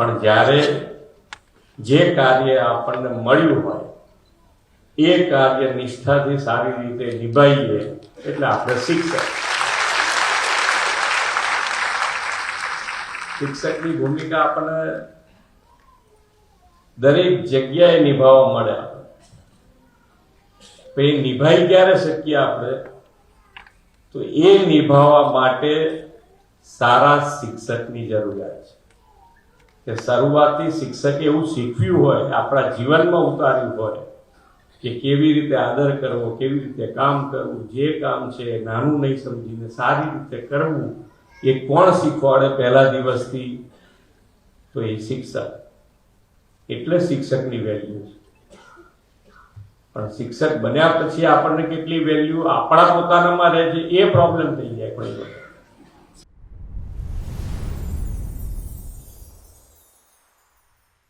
પણ જ્યારે જે કાર્ય આપણને મળ્યું હોય, એ કાર્ય નિષ્ઠાથી સારી રીતે નિભાઈએ એટલે આપણે શિક્ષક. શિક્ષકની ભૂમિકા આપણને દરેક જગ્યાએ નિભાવવા મળે. એ નિભાઈ ક્યારે શકીએ આપણે? તો એ નિભાવવા માટે સારા શિક્ષકની જરૂરિયાત છે. કે શરૂઆતથી શિક્ષકે એવું શીખવ્યું હોય, આપણા જીવનમાં ઉતાર્યું હોય, કે કેવી રીતે આદર કરવો, કેવી રીતે કામ કરવું, જે કામ છે નાનું નહીં સમજીને સારી રીતે કરવું, એ કોણ શીખવાડે પહેલા દિવસથી? તો એ શિક્ષક. એટલે શિક્ષકની વેલ્યુ છે. પણ શિક્ષક બન્યા પછી આપણને કેટલી વેલ્યુ આપણા પોતાનામાં રહે છે, એ પ્રોબ્લેમ થઈ જાય કોઈ